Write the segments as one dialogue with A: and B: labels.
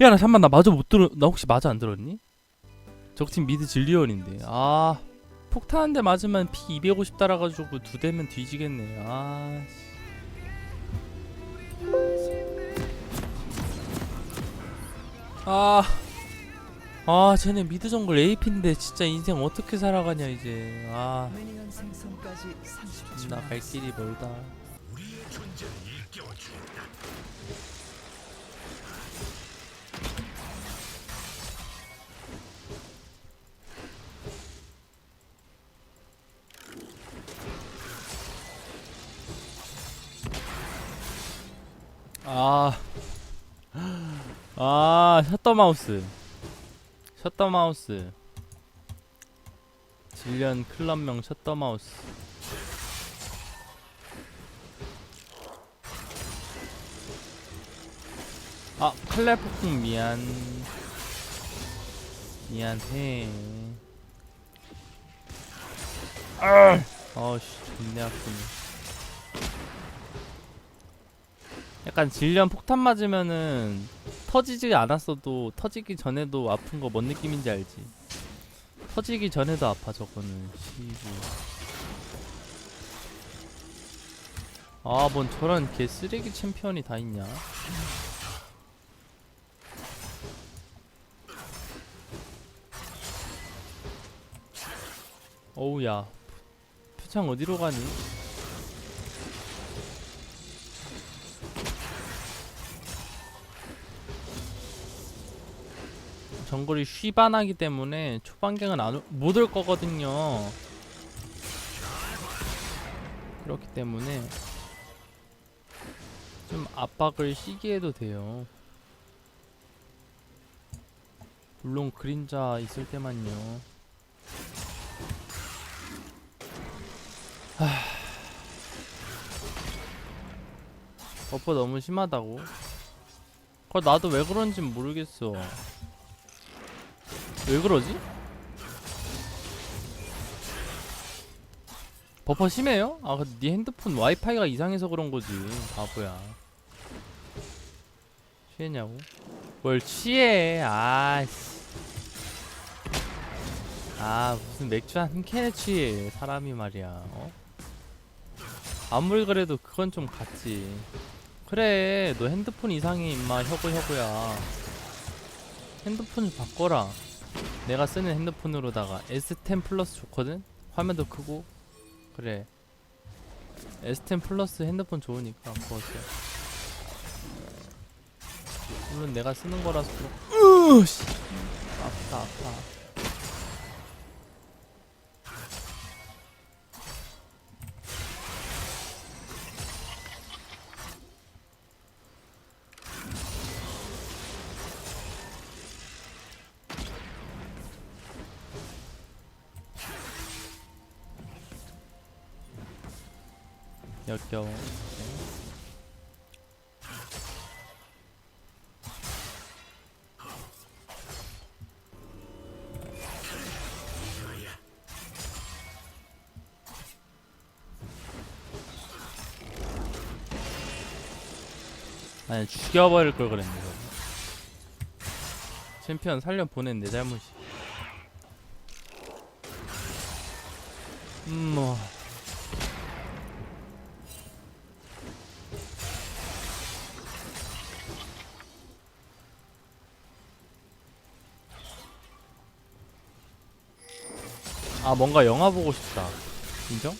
A: 야 나 잠만 나 마저 못 들어 나 혹시 마저 안 들었니? 적팀 미드 진리언인데 아 폭탄 한 대 맞으면 피 250 달아가지고 두 대면 뒤지겠네 아 씨. 아, 아, 쟤네 미드 정글 AP인데 진짜 인생 어떻게 살아가냐 이제. 아,
B: 미니언 생성까지 30초.
A: 나갈 길이 멀다. 아, 아, 셔터 마우스, 셔터 마우스, 질련 클럽명 셔터 마우스. 아 칼날 폭풍 미안. 미안해. 아! 어씨 존내 아프네 약간 질련 폭탄 맞으면은 터지지 않았어도 터지기 전에도 아픈 거 뭔 느낌인지 알지? 터지기 전에도 아파 저거는. 시부. 아뭔 저런 개 쓰레기 챔피언이 다 있냐? 어우야. 표창 어디로 가니? 정글이 쉬반하기 때문에 초반갱은 안, 못올 거거든요 그렇기 때문에 좀 압박을 시기해도 돼요 물론 그림자 있을 때만요 버퍼 너무 심하다고? 그걸 나도 왜 그런지 모르겠어. 왜 그러지? 버퍼 심해요? 아, 네 핸드폰 와이파이가 이상해서 그런 거지. 바보야. 취했냐고? 뭘 취해? 아씨. 아, 무슨 맥주 한 캔에 취해. 사람이 말이야. 어? 아무리 그래도 그건 좀 같지. 그래, 너 핸드폰 이상해, 임마. 혁우 혁우야. 핸드폰 좀 바꿔라. 내가 쓰는 핸드폰으로다가 S10 플러스 좋거든? 화면도 크고. 그래. S10 플러스 핸드폰 좋으니까 그거 써. 물론 내가 쓰는 거라서 그렇 으씨. 아프다, 아파. 역겨워. 아니 죽여버릴 걸 그랬네. 챔피언 살려 보낸 내 잘못이 음뭐 아 뭔가 영화 보고 싶다 인정?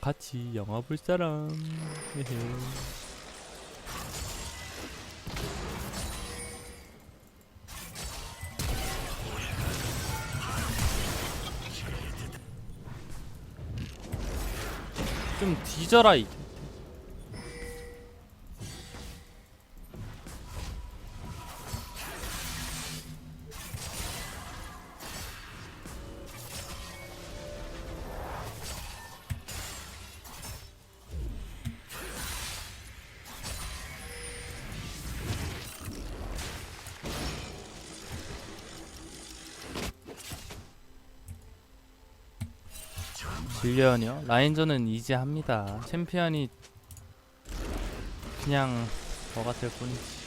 A: 같이 영화 볼 사람. 좀 뒤져라 이 질련이요? 라인전은 이제 합니다. 챔피언이 그냥 너 같을 뿐이지.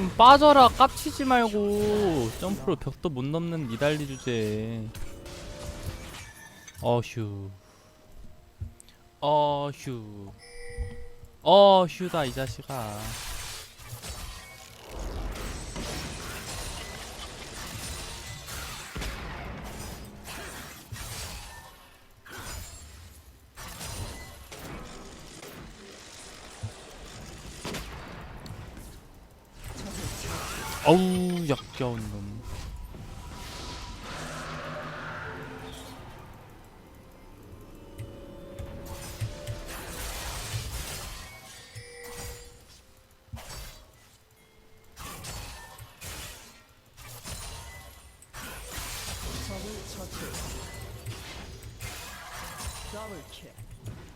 A: 좀 빠져라 깝치지 말고. 점프로 벽도 못 넘는 니달리 주제. 어휴 어휴 어휴다 이 자식아 어우 역겨운 놈.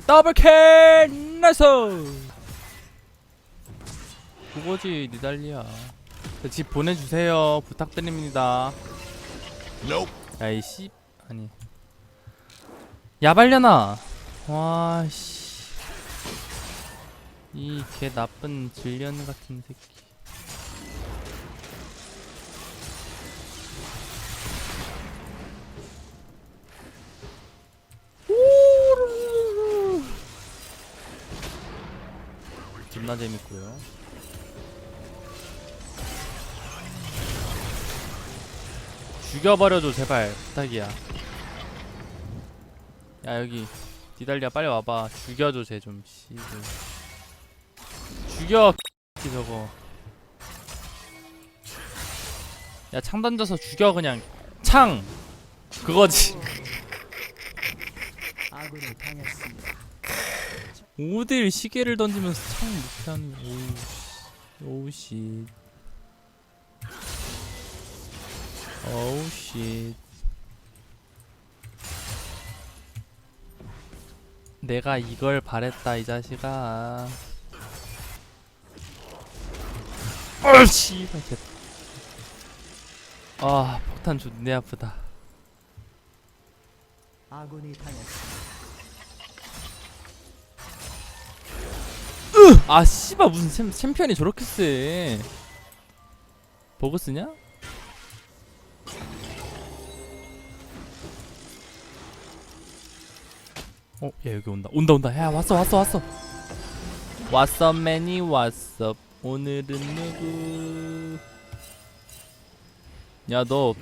B: 더블킬.
A: 나이스 그거지 니달리야 그 집 보내주세요. 부탁드립니다. 야이 씨. 아니. 야발려나 와씨. 이 개 나쁜 질년 같은 새끼. 존나 재밌고요. 죽여버려줘 제발 부탁이야. 야 여기 디달리아 빨리 와봐. 죽여줘 쟤 좀. 씨발. 죽여 이 저거. 야 창 던져서 죽여 그냥. 창. 그거지. 5대1 시계를 던지면서 창 못해 하는 오우 씨 오우 씨 내가 이걸 바랬다 이 자식아. 얼씨 아 폭탄 존내 아프다.
B: 아군이 당했습니다.
A: 아 씨발 무슨 챔, 챔피언이 저렇게 세? 버그 쓰냐? 어, 야 여기 온다. 온다 온다. 야 왔어 왔어 왔어. 왔어 매니 왔어. 오늘은 누구? 야 너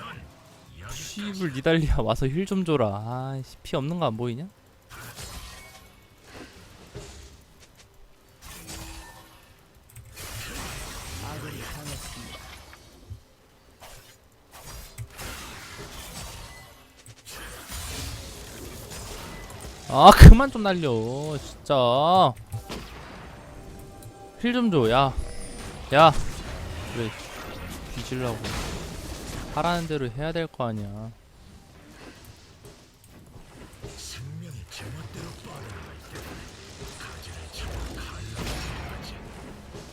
A: 씨불 니달리아 와서 힐 좀 줘라. 아씨 피 없는 거 안 보이냐?
B: 아
A: 그만 좀 날려 진짜. 힐 좀 줘 야. 야. 왜 뒤질라고. 하라는 대로 해야 될 거 아니야.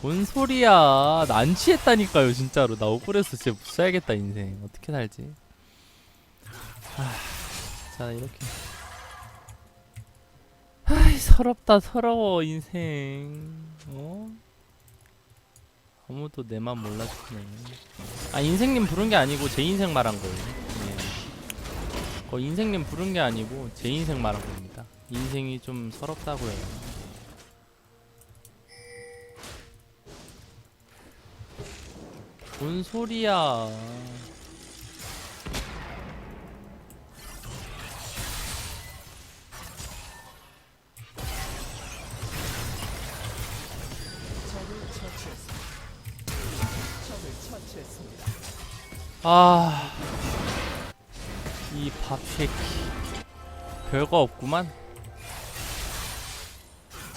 A: 뭔 소리야. 난치했다니까요 진짜로. 나 억울해서 진짜 못 살겠다 인생. 어떻게 살지? 아, 자 이렇게 서럽다 서러워 인생. 어? 아무도 내 맘 몰라주네. 아 인생님 부른 게 아니고 제 인생 말한 거예요. 예. 거 인생님 부른 게 아니고 제 인생 말한 겁니다. 인생이 좀 서럽다고요. 뭔 소리야 아, 이 밥쉐키 별거 없구만.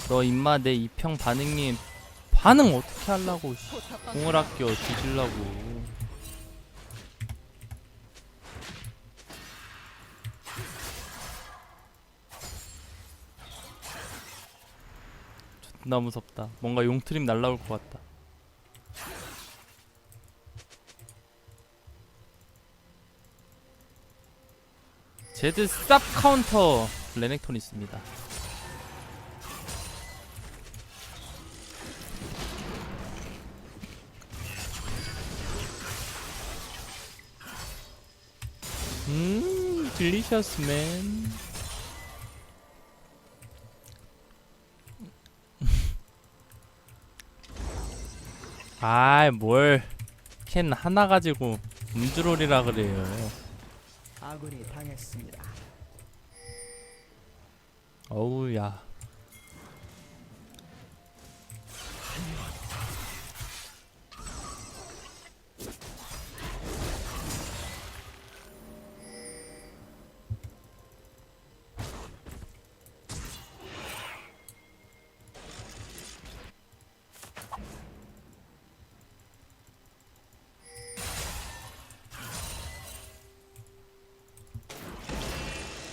A: 너 임마 내 이평 반응님 반응 어떻게 하려고 씨. 공을 아껴 뒤질라고. 존나 무섭다. 뭔가 용트림 날라올 것 같다. 제드 쌉 카운터 레넥톤 있습니다. 음, 딜리셔스 맨. 아이, 뭘. 캔 하나 가지고 음주롤이라 그래요.
B: 아군이 당했습니다.
A: 어우, 야.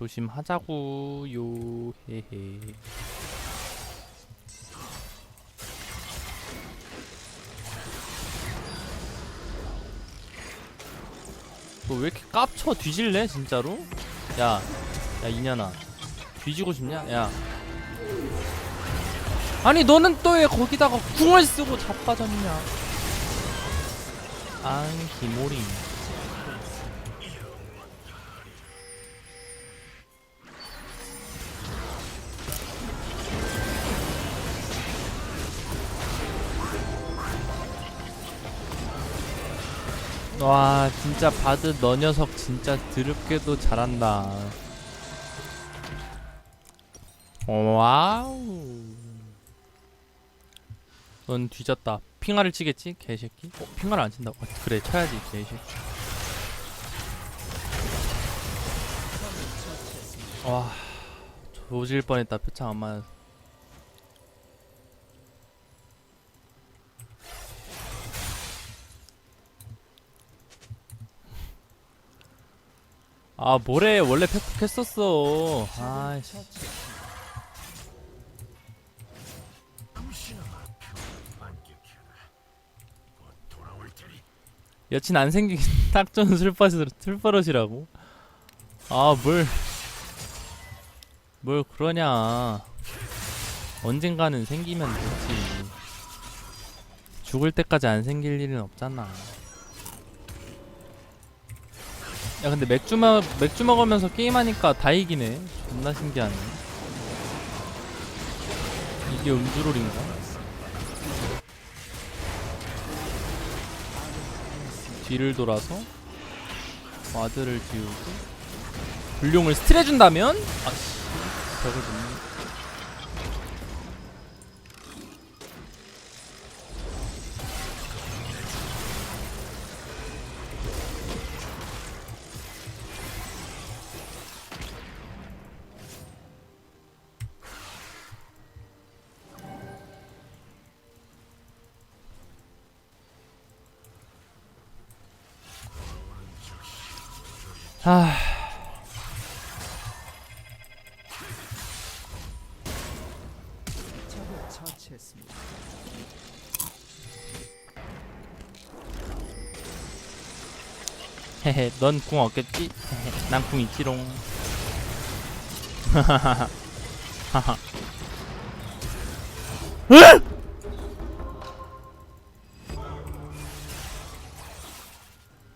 A: 조심하자구요 헤헤 너왜 이렇게 깝쳐 뒤질래 진짜로? 야, 야 이년아 뒤지고 싶냐? 야 아니 너는 또 왜 거기다가 궁을 쓰고 자빠졌냐? 앙 기모리 와 진짜 바드 너 녀석 진짜 드럽게도 잘한다. 와우. 넌 뒤졌다. 핑화를 치겠지 개새끼? 어, 핑화를 안 친다고? 어, 그래 쳐야지 개새끼. 와 조질 뻔했다. 표창 안 맞아 아 모래? 원래 팩폭했었어. 아이씨. 여친 안 생긴 딱 좋은 술버릇 술버릇이라고? 아뭘뭘 뭘 그러냐. 언젠가는 생기면 되지. 죽을 때까지 안 생길 일은 없잖아 야 근데 맥주 마 맥주 먹으면서 게임하니까 다 이기네 존나 신기하네 이게 음주롤인가? 뒤를 돌아서 와드를 지우고 불룡을 스틸해준다면? 아씨 벽을 못 헤헤 넌 궁 없겠지? 난 궁 있지롱 하하. 으악!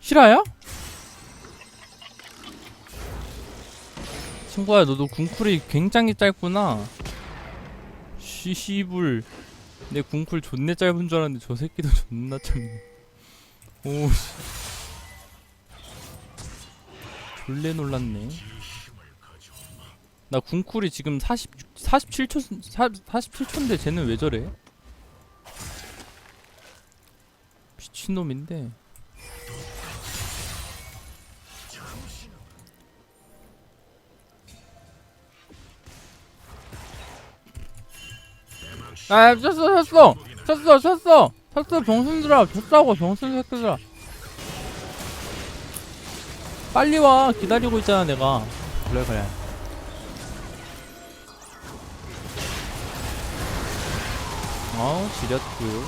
A: 실화야? 친구야 너도 궁쿨이 굉장히 짧구나 시시불 내 궁쿨 존내 짧은 줄 알았는데 저 새끼도 존나 짧네 오씨 졸래 놀랐네. 나 궁쿨이 지금 40, 47초 47초인데 쟤는 왜 저래? 미친놈인데. 아 쳤어 쳤어! 쳤어 쳤어! 쳤어 병신들아! 쳤다고 병신 새끼들아 빨리 와. 기다리고 있잖아 내가. 그래 그래. 어 지렸구요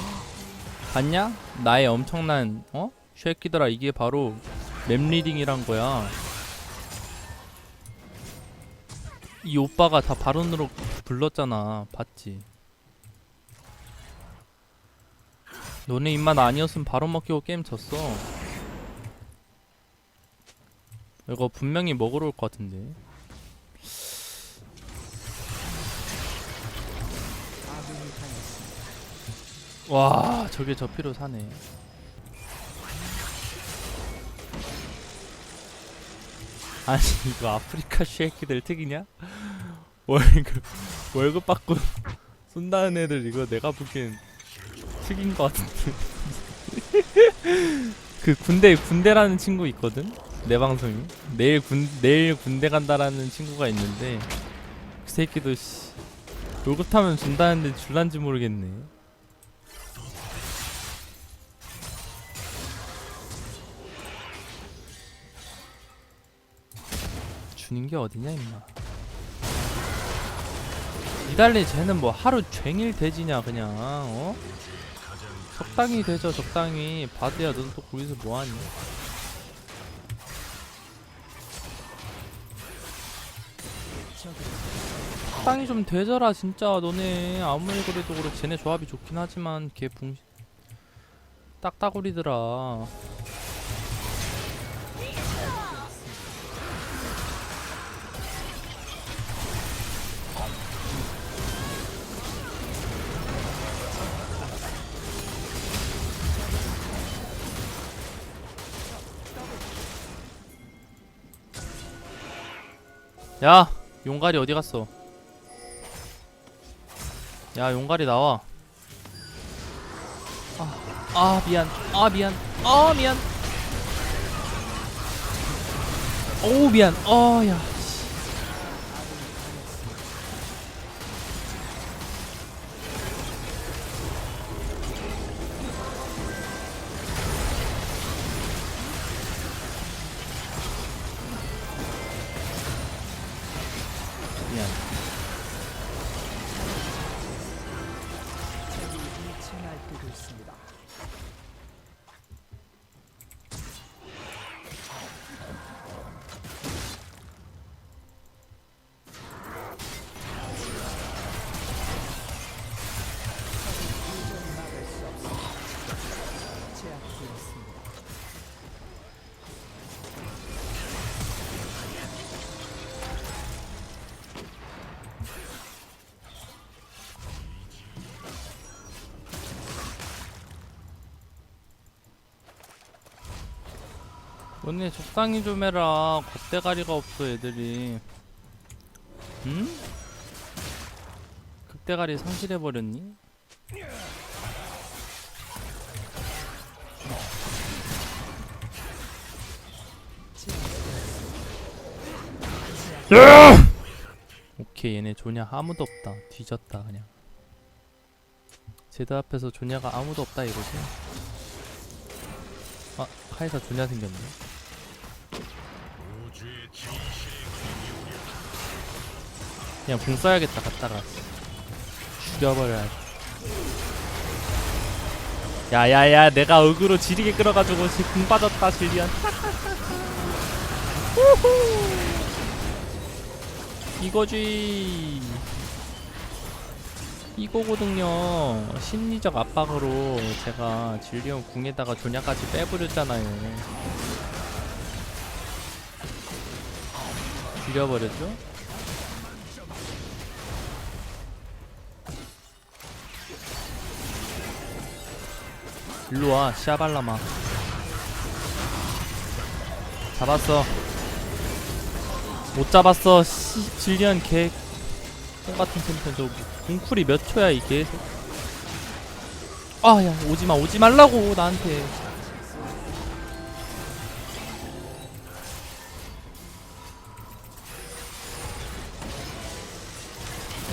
A: 봤냐? 나의 엄청난 어? 쉐끼들아 이게 바로 맵리딩이란 거야. 이 오빠가 다 발언으로 불렀잖아. 봤지? 너네 입맛 아니었으면 바로 먹히고 게임 졌어 이거 분명히 먹으러 올 것 같은데. 와 저게 저 피로 사네 아니 이거 아프리카 쉐이키들 특이냐? 월급 월급 받고 쏜다는 애들 이거 내가 보기엔 특인 것 같은데 그 군대 군대라는 친구 있거든 내 방송이? 내일 군 내일 군대 간다라는 친구가 있는데 그 새끼도 씨. 월급 타면 준다는데 줄란지 모르겠네. 주는 게 어디냐 임마. 이달리 쟤는 뭐 하루 종일 돼지냐 그냥 어? 적당히 되죠 적당히. 바드야 너는 또 거기서 뭐하니 적당히 좀 되져라 진짜. 너네 아무리 그래도 그렇 쟤네 조합이 좋긴 하지만 걔 붕... 딱따구리더라 야 용가리 어디 갔어 야 용가리 나와. 아, 아 미안. 아 미안. 아 미안. 오 미안. 어야 너네 적당히 좀 해라. 겁대가리가 없어 애들이. 응? 극대가리 상실해버렸니? 오케이 얘네 조냐 아무도 없다. 뒤졌다 그냥. 제드 앞에서 조냐가 아무도 없다 이거지? 아 카이사 조냐 생겼네 그냥 궁 써야겠다 갔다가 죽여버려 야야야 내가 어그로 지리게 끌어가지고 궁 빠졌다 질리안. 이거지 이거거든요. 심리적 압박으로 제가 진리온 궁에다가 조냐까지 빼버렸잖아요. 죽여버렸죠? 일로와 시아발라마. 잡았어. 못 잡았어 씨, 질리안 개. 똑같은 챔피언 저거. 궁쿨이 몇 초야 이 계속 아야 오지마 오지 말라고 나한테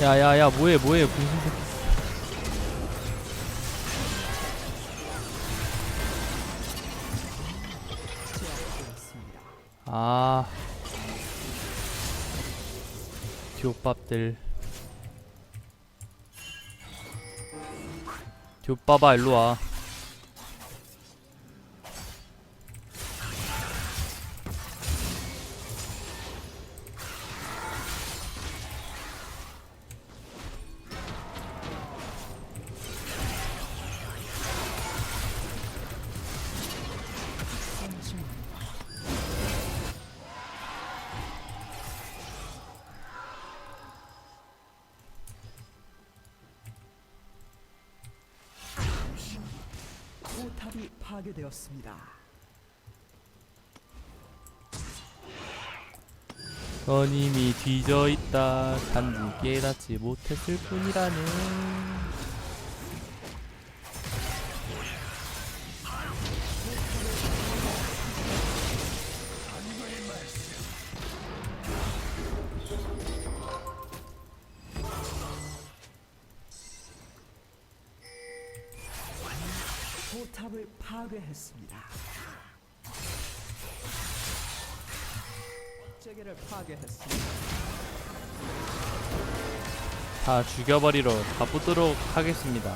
A: 야야야 뭐해 뭐해 궁신 새끼. 아. 듀오밥들. 듀오빠바 일로와 뒤져있다 단지 깨닫지 못했을 뿐이라네
B: 포탑을 파괴했습니다. 제게를 파괴했습니다.
A: 다 죽여버리러 가보도록 하겠습니다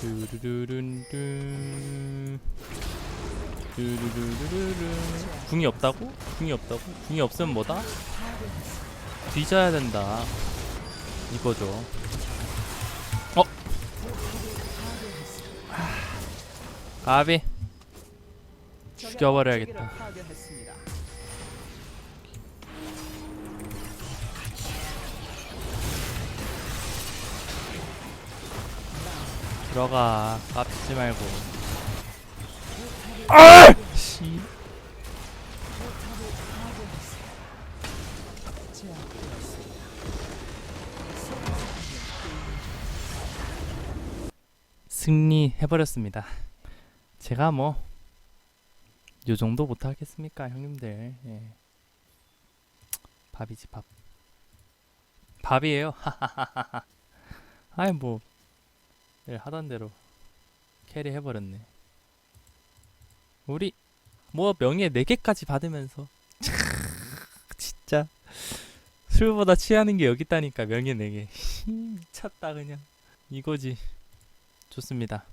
A: 뚜루루루루룬 궁이 없다고? 궁이 없다고? 궁이 없으면 뭐다? 뒤져야 된다 이거죠 어? 가비 죽여버려야겠다. 들어가 깝치지 말고 아! 씨 승리해버렸습니다. 제가 뭐 요 정도 못하겠습니까 형님들? 예. 밥이지 밥. 밥이에요? 아이 뭐 늘 하던 대로 캐리 해버렸네. 우리 뭐 명예 4개까지 받으면서 참, 진짜 술보다 취하는 게 여기 있다니까 명예 4개. 미쳤다 그냥. 이거지 좋습니다